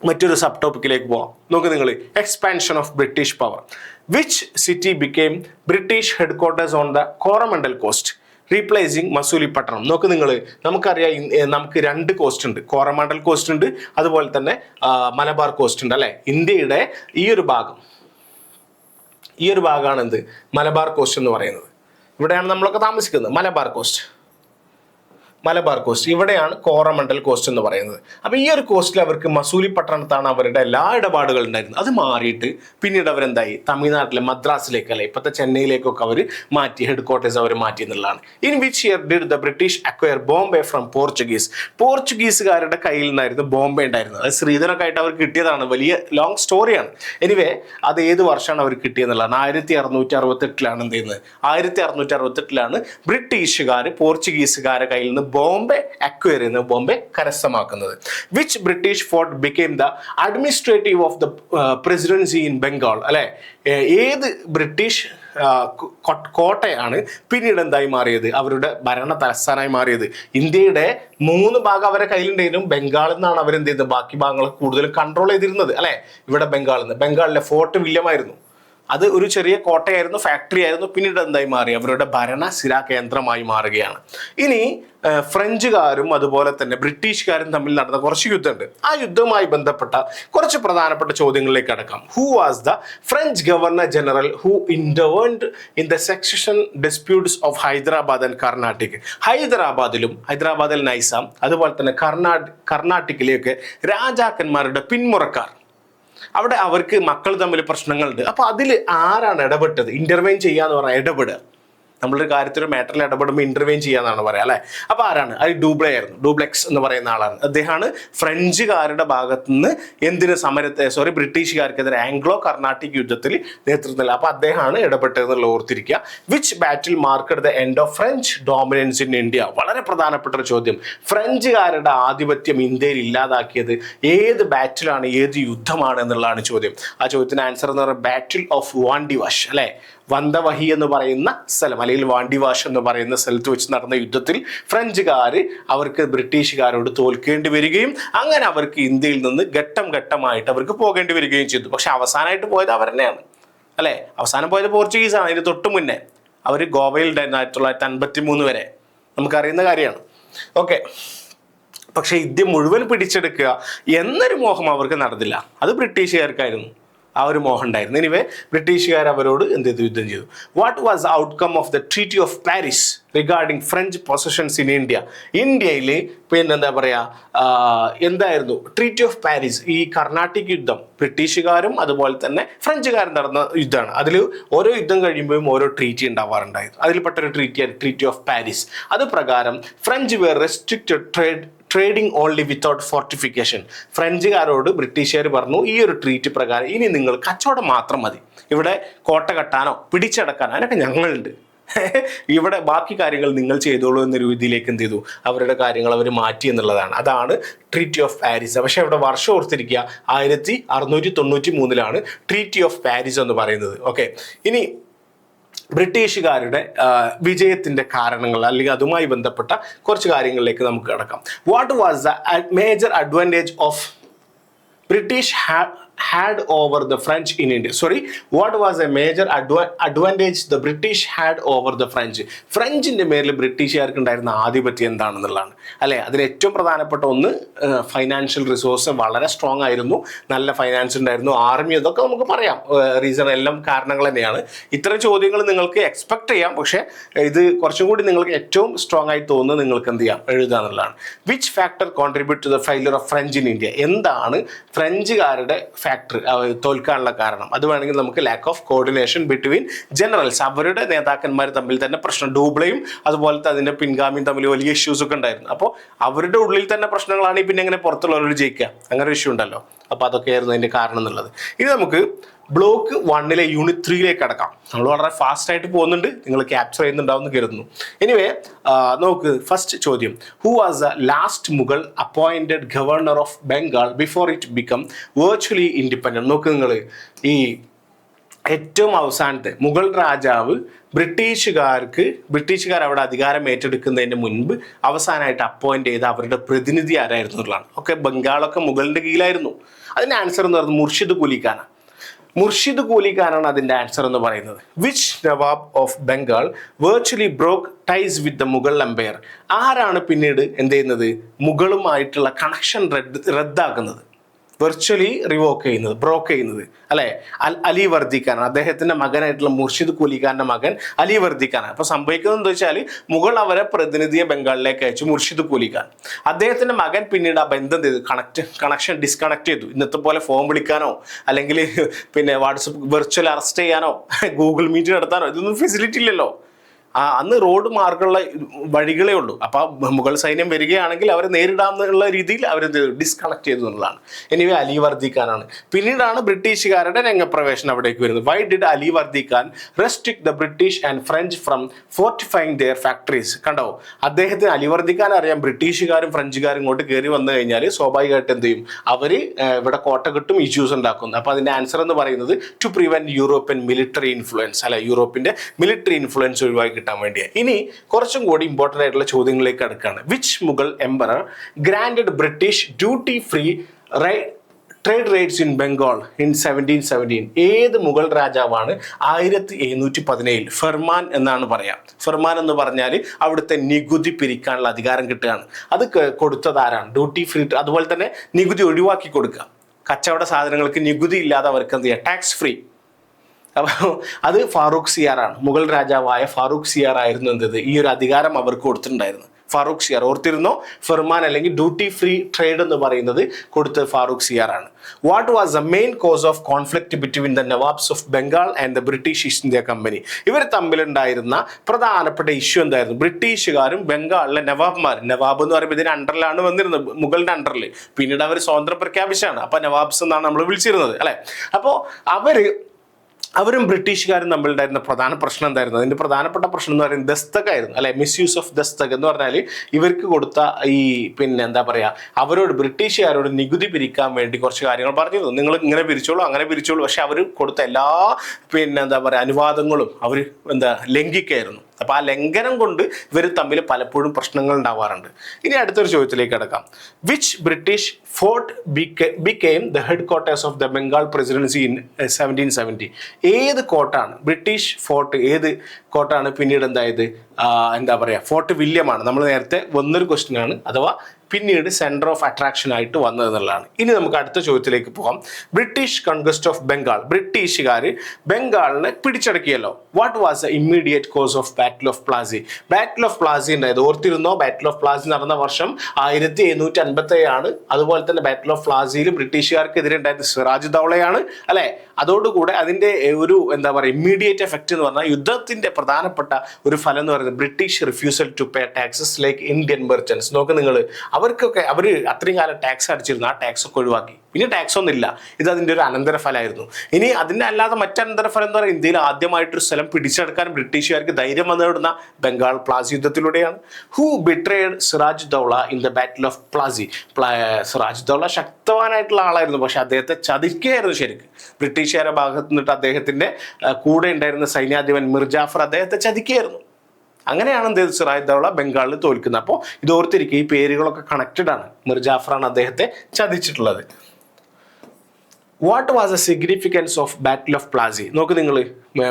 മറ്റൊരു സബ് ടോപ്പിക്കിലേക്ക് പോവാം. നോക്ക് നിങ്ങൾ expansion of British power which city became British headquarters on the Coromandel coast replacing Masulipatnam നോക്ക് നിങ്ങൾ നമുക്കറിയാം നമുക്ക് രണ്ട് കോസ്റ്റ് ഉണ്ട്. കോറമണ്ടൽ കോസ്റ്റ് ഉണ്ട് അതുപോലെ തന്നെ മലബാർ കോസ്റ്റ് ഉണ്ട് അല്ലേ? ഇന്ത്യയുടെ ഈ ഒരു ഭാഗം. ഈ ഒരു ഭാഗമാണ് എന്ത് മലബാർ കോസ്റ്റ് എന്ന് പറയുന്നത്. ഇവിടെയാണ് നമ്മളൊക്കെ താമസിക്കുന്നത് മലബാർ കോസ്റ്റ് മലബാർ കോസ്റ്റ് ഇവിടെയാണ് കോറമണ്ടൽ കോസ്റ്റ് എന്ന് പറയുന്നത്. അപ്പോൾ ഈ ഒരു കോസ്റ്റിൽ അവർക്ക് മസൂലി പട്ടണത്താണ് അവരുടെ എല്ലാ ഇടപാടുകളും ഉണ്ടായിരുന്നത്. അത് മാറിയിട്ട് പിന്നീട് അവരെന്തായി? തമിഴ്നാട്ടിലെ മദ്രാസിലേക്ക് അല്ലെ ഇപ്പോഴത്തെ ചെന്നൈയിലേക്കൊക്കെ അവർ മാറ്റി ഹെഡ് ക്വാർട്ടേഴ്സ് അവർ മാറ്റി എന്നുള്ളതാണ്. In which year did the British acquire Bombay from Portuguese പോർച്ചുഗീസുകാരുടെ കയ്യിൽ നിന്നായിരുന്നു ബോംബെ ഉണ്ടായിരുന്നത്. അത് ശ്രീധരൊക്കെ ആയിട്ട് അവർ കിട്ടിയതാണ്. വലിയ ലോങ് സ്റ്റോറിയാണ് എനിവേ അത് ഏത് വർഷമാണ് അവർ കിട്ടിയെന്നുള്ളതാണ് ആയിരത്തി അറുന്നൂറ്റി അറുപത്തെട്ടിലാണ് എന്ത് ചെയ്യുന്നത്? ആയിരത്തി അറുന്നൂറ്റി അറുപത്തെട്ടിലാണ് ബ്രിട്ടീഷുകാർ പോർച്ചുഗീസുകാരുടെ കയ്യിൽ നിന്ന് ബോംബെ അക്വയർ ചെയ്യുന്നത് Bombay കരസ്ഥമാക്കുന്നത്. Which British fort became the administrative of the presidency in Bengal അല്ലെ? ഏത് ബ്രിട്ടീഷ് കോട്ടയാണ് പിന്നീട് എന്തായി മാറിയത്? അവരുടെ ഭരണ തലസ്ഥാനമായി മാറിയത്. ഇന്ത്യയുടെ മൂന്ന് ഭാഗം അവരെ കയ്യിലുണ്ടെങ്കിലും ബംഗാളിൽ നിന്നാണ് അവരെന്ത് ചെയ്യുന്നത് ബാക്കി ഭാഗങ്ങൾ കൂടുതൽ കൺട്രോൾ ചെയ്തിരുന്നത്. അല്ലെ? ഇവിടെ ബംഗാളിൽ നിന്ന് ബംഗാളിലെ ഫോർട്ട് വില്യമായിരുന്നു. അത് ഒരു ചെറിയ കോട്ടയായിരുന്നു ഫാക്ടറി ആയിരുന്നു. പിന്നീട് എന്തായി മാറി? അവരുടെ ഭരണ സ്ഥിരാ കേന്ദ്രമായി മാറുകയാണ്. ഇനി ഫ്രഞ്ചുകാരും അതുപോലെ തന്നെ ബ്രിട്ടീഷുകാരും തമ്മിൽ നടന്ന കുറച്ച് യുദ്ധമുണ്ട്. ആ യുദ്ധവുമായി ബന്ധപ്പെട്ട കുറച്ച് പ്രധാനപ്പെട്ട ചോദ്യങ്ങളിലേക്ക് അടക്കാം who was the French governor general who endeavoured in the succession disputes of Hyderabad and Carnatic ഹൈദരാബാദിലും ഹൈദരാബാദിൽ നൈസാം അതുപോലെ തന്നെ കർണാ കർണാട്ടിക്കിലേക്ക് രാജാക്കന്മാരുടെ പിന്മുറക്കാർ. അവിടെ അവർക്ക് മക്കൾ തമ്മിൽ പ്രശ്നങ്ങളുണ്ട്. അപ്പോൾ അതിൽ ആരാണ് ഇടപെട്ടത്? ഇന്റർവെയിൻ ചെയ്യാന്ന് പറഞ്ഞാൽ ഇടപെടുക. നമ്മളൊരു കാര്യത്തിൽ മാറ്ററിൽ ഇടപെടുമ്പോൾ ഇന്റർവ്യൂ ചെയ്യാന്നാണ് പറയാം അല്ലെ? അപ്പൊ ആരാണ്? അത് ഡൂബ്ലെ ആയിരുന്നു. ഡൂബ്ലെക്സ് എന്ന് പറയുന്ന ആളാണ്. അദ്ദേഹമാണ് ഫ്രഞ്ചുകാരുടെ ഭാഗത്ത് നിന്ന് എന്തിന് സമരത്തെ സോറി ബ്രിട്ടീഷുകാർക്കെതിരെ ആംഗ്ലോ കർണാട്ടിക് യുദ്ധത്തിൽ നേതൃത്വം നൽകുക അപ്പൊ അദ്ദേഹമാണ് ഇടപെട്ടതെന്നുള്ള ഓർത്തിരിക്കുക. Which battle marked the end of French dominance in India വളരെ പ്രധാനപ്പെട്ട ഒരു ചോദ്യം. ഫ്രഞ്ചുകാരുടെ ആധിപത്യം ഇന്ത്യയിൽ ഇല്ലാതാക്കിയത് ഏത് ബാറ്റിലാണ് ഏത് യുദ്ധമാണ് എന്നുള്ളതാണ് ചോദ്യം. ആ ചോദ്യത്തിന് ആൻസർ എന്ന് പറയുന്നത് ബാറ്റിൽ ഓഫ് വാണ്ടി വാഷ് അല്ലെ? വന്ദവഹി എന്ന് പറയുന്ന സ്ഥലം അല്ലെങ്കിൽ വാണ്ടിവാഷ് എന്ന് പറയുന്ന സ്ഥലത്ത് വെച്ച് നടന്ന യുദ്ധത്തിൽ ഫ്രഞ്ചുകാർ അവർക്ക് ബ്രിട്ടീഷുകാരോട് തോൽക്കേണ്ടി വരികയും അങ്ങനെ അവർക്ക് ഇന്ത്യയിൽ നിന്ന് ഘട്ടം ഘട്ടമായിട്ട് അവർക്ക് പോകേണ്ടി വരികയും ചെയ്തു. പക്ഷെ അവസാനമായിട്ട് പോയത് അവർ തന്നെയാണ്. അല്ലേ? അവസാനം പോയത് പോർച്ചുഗീസാണ്. അതിന് തൊട്ട് മുന്നേ. അവർ ഗോവയിൽ ഉണ്ടായിരുന്നു ആയിരത്തി തൊള്ളായിരത്തി അൻപത്തി മൂന്ന് വരെ. നമുക്കറിയുന്ന കാര്യമാണ്. ഓക്കെ. പക്ഷേ ഇന്ത്യ മുഴുവൻ പിടിച്ചെടുക്കുക എന്നൊരു മോഹം അവർക്ക് നടന്നില്ല. അത് ബ്രിട്ടീഷുകാർക്കായിരുന്നു. ആ ഒരു മോഹം ഉണ്ടായിരുന്നു. എനിവേ ബ്രിട്ടീഷുകാർ അവരോട് എന്ത് ചെയ്തു? യുദ്ധം ചെയ്തു. What was outcome of the treaty of Paris regarding French possessions in India ഇന്ത്യയിൽ പിന്നെ എന്താ പറയുക എന്തായിരുന്നു? ട്രീറ്റി ഓഫ് പാരീസ് ഈ കർണാട്ടിക് യുദ്ധം. ബ്രിട്ടീഷുകാരും അതുപോലെ തന്നെ ഫ്രഞ്ചുകാരും നടന്ന യുദ്ധമാണ്. അതിൽ ഓരോ യുദ്ധം കഴിയുമ്പോഴും ഓരോ ട്രീറ്റി ഉണ്ടാവാറുണ്ടായിരുന്നു. അതിൽപ്പെട്ട ഒരു ട്രീറ്റിയാണ് ട്രീറ്റി ഓഫ് പാരീസ് അത് പ്രകാരം French were restricted trade trading only without fortification ഫ്രഞ്ചുകാരോട് ബ്രിട്ടീഷുകാർ പറഞ്ഞു ഈ ഒരു ട്രീറ്റ് പ്രകാരം ഇനി നിങ്ങൾ കച്ചവടം മാത്രം മതി. ഇവിടെ കോട്ട കെട്ടാനോ പിടിച്ചടക്കാനോ അതിനൊക്കെ ഞങ്ങളുണ്ട്. ഇവിടെ ബാക്കി കാര്യങ്ങൾ നിങ്ങൾ ചെയ്തോളൂ എന്ന രീതിയിലേക്ക് എന്ത് ചെയ്തു? അവരുടെ കാര്യങ്ങൾ അവർ മാറ്റി എന്നുള്ളതാണ്. അതാണ് ട്രീറ്റി ഓഫ് പാരീസ് പക്ഷേ ഇവിടെ വർഷം ഓർത്തിരിക്കുക ആയിരത്തി അറുന്നൂറ്റി തൊണ്ണൂറ്റി മൂന്നിലാണ് ട്രീറ്റി ഓഫ് പാരീസ് എന്ന് പറയുന്നത്. ഓക്കെ ഇനി ബ്രിട്ടീഷുകാരുടെ വിജയത്തിന്റെ കാരണങ്ങൾ അല്ലെങ്കിൽ അതുമായി ബന്ധപ്പെട്ട കുറച്ച് കാര്യങ്ങളിലേക്ക് നമുക്ക് കിടക്കാം. What was the major advantage of British had over the French in India? Sorry, what was a major adva- advantage the British had over the French? ഫ്രഞ്ചിന്റെ മേലിൽ ബ്രിട്ടീഷുകാർക്ക് ഉണ്ടായിരുന്ന ആധിപത്യം എന്താണെന്നുള്ളതാണ്. അല്ലേ? അതിൽ ഏറ്റവും പ്രധാനപ്പെട്ട ഒന്ന് ഫൈനാൻഷ്യൽ റിസോഴ്സ് വളരെ സ്ട്രോങ് ആയിരുന്നു. നല്ല ഫൈനാൻസ് ഉണ്ടായിരുന്നു. ആർമി ഇതൊക്കെ നമുക്ക് പറയാം. റീസൺ എല്ലാം കാരണങ്ങൾ തന്നെയാണ്. ഇത്തരം ചോദ്യങ്ങൾ നിങ്ങൾക്ക് എക്സ്പെക്ട് ചെയ്യാം. പക്ഷേ ഇത് കുറച്ചും കൂടി നിങ്ങൾക്ക് ഏറ്റവും സ്ട്രോങ് ആയി തോന്നുന്നത് നിങ്ങൾക്ക് എന്ത് ചെയ്യാം? എഴുതുക എന്നുള്ളതാണ്. Which factor contribute to the failure of French in India എന്താണ് ഫ്രഞ്ചുകാരുടെ ഫാക്ടർ തോൽക്കാനുള്ള കാരണം. അത് വേണമെങ്കിൽ നമുക്ക് lack of coordination between generals അവരുടെ നേതാക്കന്മാർ തമ്മിൽ തന്നെ പ്രശ്നം ഡൂബ്ലയും അതുപോലത്തെ അതിന്റെ പിൻഗാമിയും തമ്മിൽ വലിയ ഇഷ്യൂസ് ഒക്കെ ഉണ്ടായിരുന്നു. അപ്പോൾ അവരുടെ ഉള്ളിൽ തന്നെ പ്രശ്നങ്ങളാണ് പിന്നെ എങ്ങനെ പുറത്തുള്ളവർ ജയിക്കുക. അങ്ങനെ ഒരു ഇഷ്യൂ ഉണ്ടല്ലോ. അപ്പോൾ അതൊക്കെയായിരുന്നു അതിന്റെ കാരണം എന്നുള്ളത്. ഇനി നമുക്ക് ബ്ലോക്ക് വണ്ണിലെ യൂണിറ്റ് ത്രീയിലേക്ക് അടക്കാം നമ്മൾ വളരെ ഫാസ്റ്റ് ആയിട്ട് പോകുന്നുണ്ട്. നിങ്ങൾ ക്യാപ്ചർ ചെയ്യുന്നുണ്ടാവുമെന്ന് കരുതുന്നു. എനിവേ നോക്ക് ഫസ്റ്റ് ചോദ്യം. Who was the last Mughal appointed governor of Bengal before it become virtually independent നോക്ക് നിങ്ങൾ ഈ ഏറ്റവും അവസാനത്തെ മുഗൾ രാജാവ് ബ്രിട്ടീഷുകാർക്ക് ബ്രിട്ടീഷുകാർ അവിടെ അധികാരം ഏറ്റെടുക്കുന്നതിന് മുൻപ് അവസാനമായിട്ട് അപ്പോയിന്റ് ചെയ്ത അവരുടെ പ്രതിനിധി ആരായിരുന്നു എന്നുള്ളതാണ്. ഒക്കെ ബംഗാളൊക്കെ മുഗളിന്റെ കീഴിലായിരുന്നു. അതിന്റെ ആൻസർ എന്ന് പറയുന്നത് മുർഷിദ് കുലിഖാന മുർഷിദ് കൂലിഖാനാണ് അതിന്റെ ആൻസർ എന്ന് പറയുന്നത്. Which nawab of Bengal virtually broke ties with the Mughal empire ആരാണ് പിന്നീട് എന്ത് ചെയ്യുന്നത്? മുഗളുമായിട്ടുള്ള കണക്ഷൻ റദ്ദ് റദ്ദാക്കുന്നത്. വെർച്വലി റിവോക്ക് ചെയ്യുന്നത് ബ്രോക്ക് ചെയ്യുന്നത്. അല്ലെ? അൽ അലി വർദ്ധിക്കാനാണ്. അദ്ദേഹത്തിന്റെ മകനായിട്ടുള്ള മുർഷിദ് കുലിഖാന്റെ മകൻ അലി വർദ്ധിക്കാനാണ്. അപ്പൊ സംഭവിക്കുന്നത് എന്താ വെച്ചാൽ മുഗൾ അവരെ പ്രതിനിധിയെ ബംഗാളിലേക്ക് അയച്ചു മുർഷിദ് കുലിഖാൻ. അദ്ദേഹത്തിന്റെ മകൻ പിന്നീട് ആ ബന്ധം ചെയ്തു കണക്ട് കണക്ഷൻ ഡിസ്കണക്ട് ചെയ്തു. ഇന്നത്തെ പോലെ ഫോൺ വിളിക്കാനോ അല്ലെങ്കിൽ പിന്നെ വാട്സപ്പ് വെർച്വൽ അറസ്റ്റ് ചെയ്യാനോ ഗൂഗിൾ മീറ്റ് നടത്താനോ ഇതൊന്നും ഫെസിലിറ്റി ഇല്ലല്ലോ. അന്ന് റോഡ് മാർഗമുള്ള വഴികളേ ഉള്ളൂ. അപ്പോൾ മുഗൾ സൈന്യം വരികയാണെങ്കിൽ അവരെ നേരിടാമെന്നുള്ള രീതിയിൽ അവർ ഡിസ്കണക്ട് ചെയ്തു? എന്നുള്ളതാണ്. എനിവേ അലി വർദ്ധിക്കാനാണ്. പിന്നീടാണ് ബ്രിട്ടീഷുകാരുടെ രംഗപ്രവേശനം അവിടേക്ക് വരുന്നത്. Why did Ali Vardi Khan restrict the British and French from fortifying their factories കണ്ടോ? അദ്ദേഹത്തിന് അലി വർദ്ധിക്കാൻ അറിയാം. ബ്രിട്ടീഷുകാരും ഫ്രഞ്ചുകാരും ഇങ്ങോട്ട് കയറി വന്നു കഴിഞ്ഞാൽ സ്വാഭാവികമായിട്ട് എന്ത് ചെയ്യും? അവർ ഇവിടെ കോട്ട കിട്ടും ഇഷ്യൂസ് ഉണ്ടാക്കുന്നു അപ്പോൾ അതിന്റെ ആൻസർ എന്ന് പറയുന്നത് to prevent European military influence അല്ല യൂറോപ്പിന്റെ മിലിറ്ററി ഇൻഫ്ലുവൻസ് ഒഴിവാക്കി കിട്ടാൻ വേണ്ടിയാണ് ഇനി കുറച്ചും കൂടി ഇമ്പോർട്ടന്റ് ആയിട്ടുള്ള ചോദ്യങ്ങളിലേക്ക് അടുക്കാണ് which Mughal emperor granted British duty free rye trade rights in Bengal in seventeen seventeen ഏത് മുഗൾ രാജാവാണ് ആയിരത്തി എഴുന്നൂറ്റി പതിനേഴിൽ ഫെർമാൻ എന്നാണ് പറയാം. ഫെർമാൻ എന്ന് പറഞ്ഞാൽ അവിടുത്തെ നികുതി പിരിക്കാനുള്ള അധികാരം കിട്ടുകയാണ്. അത് കൊടുത്തതാരാണ്? ഡ്യൂട്ടി ഫ്രീ അതുപോലെ തന്നെ നികുതി ഒഴിവാക്കി കൊടുക്കുക. കച്ചവട സാധനങ്ങൾക്ക് നികുതി ഇല്ലാതെ അവർക്ക് എന്ത് ചെയ്യുക ടാക്സ് ഫ്രീ അപ്പോൾ അത് ഫാറൂഖ് സിയാറാണ്. മുഗൾ രാജാവായ ഫാറൂഖ് സിയാർ ആയിരുന്നു എന്തത് ഈ ഒരു അധികാരം അവർക്ക് കൊടുത്തിട്ടുണ്ടായിരുന്നു. ഫാറൂഖ് സിയാർ. ഓർത്തിരുന്നോ? ഫെർമാൻ അല്ലെങ്കിൽ ഡ്യൂട്ടി ഫ്രീ ട്രേഡ് എന്ന് പറയുന്നത് കൊടുത്തത് ഫാറൂഖ് സിയാർ ആണ് what was the main cause of conflict between the nawabs of Bengal and the British East India company ഇവർ തമ്മിലുണ്ടായിരുന്ന പ്രധാനപ്പെട്ട ഇഷ്യൂ എന്തായിരുന്നു? ബ്രിട്ടീഷുകാരും ബംഗാളിലെ നവാബ്മാർ നവാബ് എന്ന് പറയുമ്പോൾ ഇതിന് അണ്ടറിലാണ് വന്നിരുന്നത്. മുഗളിന്റെ അണ്ടറിൽ പിന്നീട് അവർ സ്വാതന്ത്ര്യം പ്രഖ്യാപിച്ചാണ് അപ്പൊ നവാബ്സ് എന്നാണ് നമ്മൾ വിളിച്ചിരുന്നത് അല്ലെ? അപ്പോൾ അവർ അവരും ബ്രിട്ടീഷുകാരും തമ്മിലുണ്ടായിരുന്ന പ്രധാന പ്രശ്നം എന്തായിരുന്നു? അതിന്റെ പ്രധാനപ്പെട്ട പ്രശ്നം എന്ന് പറയുന്നത് ദസ്തകായിരുന്നു അല്ലെ? മിസ്യൂസ് ഓഫ് ദസ്തക് എന്ന് പറഞ്ഞാൽ ഇവർക്ക് കൊടുത്ത ഈ പിന്നെ എന്താ പറയാ അവരോട് ബ്രിട്ടീഷുകാരോട് നികുതി പിരിക്കാൻ വേണ്ടി കുറച്ച് കാര്യങ്ങൾ പറഞ്ഞിരുന്നു. നിങ്ങൾ ഇങ്ങനെ പിരിച്ചോളൂ അങ്ങനെ പിരിച്ചോളൂ. പക്ഷെ അവർ കൊടുത്ത എല്ലാ പിന്നെ എന്താ പറയാ അനുവാദങ്ങളും അവർ എന്താ ലംഘിക്കായിരുന്നു. അപ്പൊ ആ ലംഘനം കൊണ്ട് ഇവർ തമ്മിൽ പലപ്പോഴും പ്രശ്നങ്ങൾ ഉണ്ടാവാറുണ്ട്. ഇനി അടുത്തൊരു ചോദ്യത്തിലേക്ക് കിടക്കാം. Which British fort became the headquarters of the Bengal presidency in seventeen seventy ഏത് കോട്ടാണ്? ബ്രിട്ടീഷ് ഫോർട്ട് ഏത് കോട്ടാണ് പിന്നീട് എന്തായത്? എന്താ പറയുക ഫോർട്ട് വില്യമാണ് നമ്മൾ നേരത്തെ വന്നൊരു ക്വസ്റ്റ്യൻ ആണ്. അഥവാ പിന്നീട് സെന്റർ ഓഫ് അട്രാക്ഷൻ ആയിട്ട് വന്നത് എന്നുള്ളതാണ്. ഇനി നമുക്ക് അടുത്ത ചോദ്യത്തിലേക്ക് പോകാം. ബ്രിട്ടീഷ് കൺക്വസ്റ്റ് ഓഫ് ബംഗാൾ ബ്രിട്ടീഷുകാർ ബംഗാളിനെ പിടിച്ചടക്കിയല്ലോ. What was the immediate cause of battle of Plassey battle of Plassey ഉണ്ടായത് ഓർത്തിരുന്നോ? ബാറ്റിൽ ഓഫ് പ്ലാസി നടന്ന വർഷം ആയിരത്തി എഴുന്നൂറ്റി അൻപത്തി ആണ്. അതുപോലെ തന്നെ ബാറ്റിൽ ഓഫ് പ്ലാസിയിൽ ബ്രിട്ടീഷുകാർക്കെതിരെ ഉണ്ടായത് സിറാജ് ദൗളയാണ് അല്ലെ? അതോടുകൂടെ അതിന്റെ ഒരു എന്താ പറയുക ഇമ്മീഡിയറ്റ് എഫക്റ്റ് എന്ന് പറഞ്ഞാൽ യുദ്ധത്തിന്റെ പ്രധാനപ്പെട്ട ഒരു ഫലം എന്ന് പറയുന്നത് British refusal to pay taxes like Indian merchants നോക്ക് നിങ്ങൾ അവർക്കൊക്കെ അവർ അത്രയും കാലം ടാക്സ് അടിച്ചിരുന്നു. ആ ടാക്സ് ഒക്കെ ഒഴിവാക്കി. പിന്നെ ടാക്സ് ഒന്നും ഇല്ല. ഇത് അതിന്റെ ഒരു അനന്തരഫലമായിരുന്നു. ഇനി അതിന്റെ അല്ലാതെ മറ്റ് അനന്തരഫലം എന്ന് പറയുന്നത് ഇന്ത്യയിൽ ആദ്യമായിട്ടൊരു സ്ഥലം പിടിച്ചെടുക്കാൻ ബ്രിട്ടീഷുകാർക്ക് ധൈര്യം വന്നിടുന്ന Bengal Plassey യുദ്ധത്തിലൂടെയാണ്. Who betrayed Siraj Daula in the battle of Plassey Siraj Daula ശക്തവാനായിട്ടുള്ള ആളായിരുന്നു. പക്ഷെ അദ്ദേഹത്തെ ചതിക്കുകയായിരുന്നു ശരിക്കും. ബ്രിട്ടീഷുകാരുടെ ഭാഗത്ത് നിന്നിട്ട് അദ്ദേഹത്തിന്റെ കൂടെ ഉണ്ടായിരുന്ന സൈന്യാധിപൻ മിർജാഫർ അദ്ദേഹത്തെ ചതിക്കുകയായിരുന്നു. അങ്ങനെയാണ് എന്ത് സിറാജ് ദൗള ബംഗാളിൽ തോൽക്കുന്നത്. അപ്പോൾ ഇത് ഓർത്തിരിക്കുക ഈ പേരുകളൊക്കെ കണക്റ്റഡ് ആണ്. മിർജാഫറാണ് അദ്ദേഹത്തെ ചതിച്ചിട്ടുള്ളത്. What was the significance of battle of Plassey നോക്ക് നിങ്ങൾ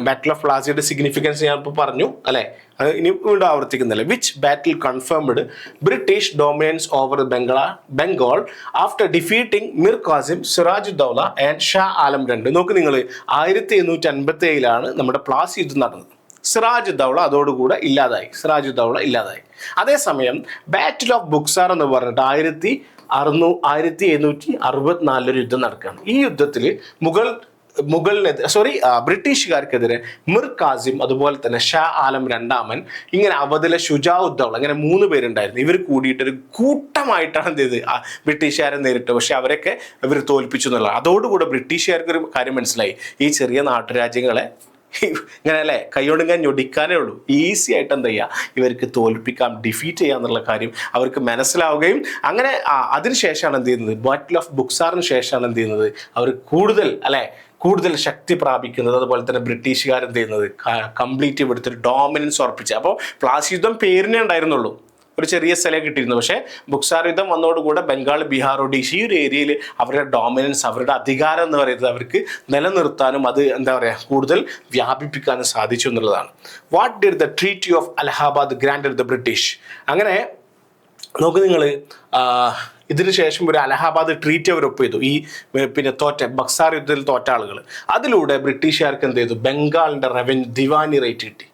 ബാറ്റിൽ ഓഫ് പ്ലാസിയുടെ സിഗ്നിഫിക്കൻസ് ഞാൻ ഇപ്പോൾ പറഞ്ഞു അല്ലെ? അത് ഇനി വീണ്ടും ആവർത്തിക്കുന്നില്ല. Which battle confirmed British dominance over Bangla Bengal after defeating Mir Qasim Siraj Daula and Shah Alam രണ്ട് നോക്ക് നിങ്ങൾ ആയിരത്തി എണ്ണൂറ്റി അൻപത്തി ഏഴിലാണ് നമ്മുടെ പ്ലാസി യുദ്ധം നടന്നത്. സിറാജ് ദൗള അതോടുകൂടെ ഇല്ലാതായി. സിറാജ് ദൗള ഇല്ലാതായി. അതേസമയം ബാറ്റിൽ ഓഫ് ബുക്സാർ എന്ന് പറഞ്ഞിട്ട് ആയിരത്തി അറുന്നൂ ആയിരത്തി എഴുന്നൂറ്റി അറുപത്തിനാലിലൊരു യുദ്ധം നടക്കുകയാണ്. ഈ യുദ്ധത്തിൽ മുഗൾ മുഗളിനെതിരെ സോറി ബ്രിട്ടീഷുകാർക്കെതിരെ മിർ കാസിം അതുപോലെ തന്നെ ഷാ ആലം രണ്ടാമൻ ഇങ്ങനെ അവതിലെ ഷുജാഉദ്ദൗള അങ്ങനെ മൂന്ന് പേരുണ്ടായിരുന്നു. ഇവർ കൂടിയിട്ട് ഒരു കൂട്ടമായിട്ടാണ് എന്ത് ചെയ്ത് ബ്രിട്ടീഷുകാരെ നേരിട്ട് പക്ഷെ അവരൊക്കെ ഇവർ തോൽപ്പിച്ചു എന്നുള്ളത് അതോടുകൂടെ ബ്രിട്ടീഷുകാർക്ക് ഒരു കാര്യം മനസ്സിലായി. ഈ ചെറിയ നാട്ടുരാജ്യങ്ങളെ ഇങ്ങനെ അല്ലേ കൈയൊടുങ്ങാൻ ഞൊടിക്കാനേ ഉള്ളൂ. ഈസി ആയിട്ട് എന്താ ചെയ്യുക ഇവർക്ക് തോൽപ്പിക്കാം ഡിഫീറ്റ് ചെയ്യാം എന്നുള്ള കാര്യം അവർക്ക് മനസ്സിലാവുകയും അങ്ങനെ അതിനുശേഷമാണ് എന്ത് ചെയ്യുന്നത്? ബാറ്റിൽ ഓഫ് ബുക്സാറിന് ശേഷമാണ് എന്ത് ചെയ്യുന്നത്? അവർ കൂടുതൽ അല്ലേ? കൂടുതൽ ശക്തി പ്രാപിക്കുന്നത്. അതുപോലെ തന്നെ ബ്രിട്ടീഷുകാർ എന്ത് ചെയ്യുന്നത്? കംപ്ലീറ്റ് ഇവിടുത്തെ ഡോമിനൻസ് ഉറപ്പിച്ച്. അപ്പോൾ പ്ലാസി യുദ്ധം പേരിനേ ഉണ്ടായിരുന്നുള്ളൂ. ഒരു ചെറിയ സ്ഥലമേ കിട്ടിയിരുന്നു. പക്ഷേ ബുക്സാർ യുദ്ധം വന്നതോടുകൂടെ ബംഗാൾ ബീഹാർ ഒഡീഷ ഈ ഒരു ഏരിയയിൽ അവരുടെ ഡോമിനൻസ് അവരുടെ അധികാരം എന്ന് പറയുന്നത് അവർക്ക് നിലനിർത്താനും അത് എന്താ പറയുക കൂടുതൽ വ്യാപിപ്പിക്കാനും സാധിച്ചു എന്നുള്ളതാണ്. What did the treaty of Allahabad grant the British അങ്ങനെ നോക്ക് നിങ്ങൾ ഇതിനു ശേഷം ഒരു അലഹാബാദ് ട്രീറ്റ് അവർ ഒപ്പ് ചെയ്തു. ഈ പിന്നെ തോറ്റ ബക്സാർ യുദ്ധത്തിൽ തോറ്റ ആളുകൾ അതിലൂടെ ബ്രിട്ടീഷുകാർക്ക് എന്ത് ചെയ്തു? ബംഗാളിന്റെ റവന്യൂ ദിവാനി റേറ്റ് കിട്ടി.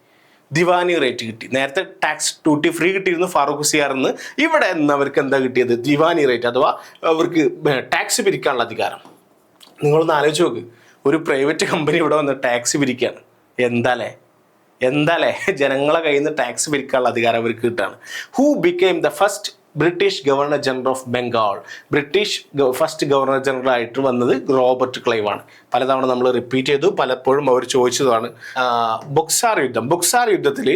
ദിവാനി റേറ്റ് കിട്ടി. നേരത്തെ ടാക്സ് ഡ്യൂട്ടി ഫ്രീ കിട്ടിയിരുന്നു ഫാറൂഖ് സിയാറിന്ന് ഇവിടെ നിന്ന് അവർക്ക് എന്താ കിട്ടിയത്? ദിവാനി റേറ്റ് അഥവാ അവർക്ക് ടാക്സ് പിരിക്കാനുള്ള അധികാരം. നിങ്ങളൊന്ന് ആലോചിച്ച് നോക്ക്. ഒരു പ്രൈവറ്റ് കമ്പനി ഇവിടെ വന്ന് ടാക്സ് പിരിക്കുകയാണ് എന്താലേ? എന്താലേ? ജനങ്ങളെ കയ്യിൽ നിന്ന് ടാക്സ് പിരിക്കാനുള്ള അധികാരം അവർക്ക് കിട്ടുകയാണ് who became the first British governor general of Bengal British first governor general ആയിട്ട് വന്നത് റോബർട്ട് ക്ലൈവ് ആണ് പലതവണ നമ്മൾ റിപ്പീറ്റ് ചെയ്തു പലപ്പോഴും അവർ ചോദിച്ചതാണ്. ബുക്സാർ യുദ്ധം. ബുക്സാർ യുദ്ധത്തിൽ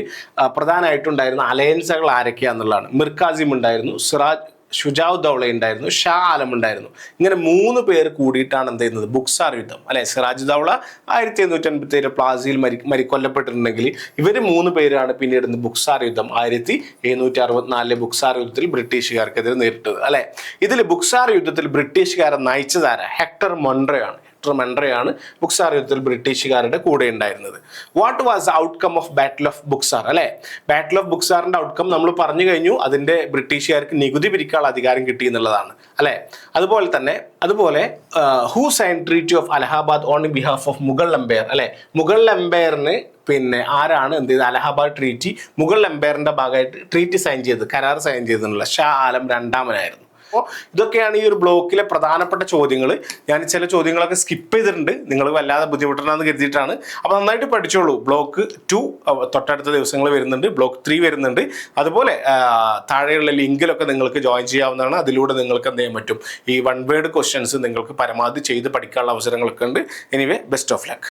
പ്രധാനമായിട്ടുണ്ടായിരുന്ന അലയൻസുകൾ ആരൊക്കെയാണെന്നുള്ളതാണ് മിർക്കാസിം ഉണ്ടായിരുന്നു സിറാജ് ഷുജാവ് ദൗള ഉണ്ടായിരുന്നു ഷാ ആലം ഉണ്ടായിരുന്നു. ഇങ്ങനെ മൂന്ന് പേർ കൂടിയിട്ടാണ് എന്ത് ചെയ്യുന്നത്? ബുക്സാർ യുദ്ധം അല്ലെ? സിറാജ് ദൗള ആയിരത്തി എണ്ണൂറ്റി അൻപത്തി ഏഴ് പ്ലാസിയിൽ മരി മരി കൊല്ലപ്പെട്ടിട്ടുണ്ടെങ്കിൽ ഇവർ മൂന്ന് പേരാണ് പിന്നീട് ബുക്സാർ യുദ്ധം ആയിരത്തി എഴുന്നൂറ്റി അറുപത്തിനാലിലെ ബുക്സാർ യുദ്ധത്തിൽ ബ്രിട്ടീഷുകാർക്കെതിരെ നേരിട്ടത്. അല്ലെ? ഇതിൽ ബുക്സാർ യുദ്ധത്തിൽ ബ്രിട്ടീഷുകാരെ നയിച്ചതാര ഹെക്ടർ മൊൺട്രയാണ് ഹെക്ടർ മെൻഡ്രയാണ് ബുക്സാർ യുദ്ധത്തിൽ ബ്രിട്ടീഷുകാരുടെ കൂടെ ഉണ്ടായിരുന്നത്. What was outcome of battle of Buxar അല്ലെ? ബാറ്റിൽ ഓഫ് ബുക്സാറിന്റെ ഔട്ട്കം നമ്മൾ പറഞ്ഞു കഴിഞ്ഞു. അതിന്റെ ബ്രിട്ടീഷുകാർക്ക് നികുതി പിരിക്കാനുള്ള അധികാരം കിട്ടി എന്നുള്ളതാണ്. അല്ലെ? അതുപോലെ തന്നെ അതുപോലെ who sign treaty of Allahabad on behalf of Mughal empire അല്ലെ? മുഗൾ എംപയറിന് പിന്നെ ആരാണ് എന്ത് ചെയ്തത്? അലഹാബാദ് ട്രീറ്റി മുഗൾ എംപയറിന്റെ ഭാഗമായിട്ട് ട്രീറ്റി സൈൻ ചെയ്ത് കരാർ സൈൻ ചെയ്തെന്നുള്ള ഷാ ആലം രണ്ടാമനായിരുന്നു. അപ്പോൾ ഇതൊക്കെയാണ് ഈ ഒരു ബ്ലോക്കിലെ പ്രധാനപ്പെട്ട ചോദ്യങ്ങൾ ഞാൻ ചില ചോദ്യങ്ങളൊക്കെ സ്കിപ്പ് ചെയ്തിട്ടുണ്ട്. നിങ്ങൾ വല്ലാതെ ബുദ്ധിമുട്ടണമെന്ന് കരുതിയിട്ടാണ്. അപ്പോൾ നന്നായിട്ട് പഠിച്ചോളൂ. ബ്ലോക്ക് ടു തൊട്ടടുത്ത ദിവസങ്ങൾ വരുന്നുണ്ട്. ബ്ലോക്ക് ത്രീ വരുന്നുണ്ട്. അതുപോലെ താഴെയുള്ള ലിങ്കിലൊക്കെ നിങ്ങൾക്ക് ജോയിൻ ചെയ്യാവുന്നതാണ്. അതിലൂടെ നിങ്ങൾക്ക് എന്ത് ചെയ്യാൻ പറ്റും? ഈ വൺ വേർഡ് ക്വസ്റ്റ്യൻസ് നിങ്ങൾക്ക് പരമാവധി ചെയ്ത് പഠിക്കാനുള്ള അവസരങ്ങളൊക്കെ ഉണ്ട്. Anyway best of luck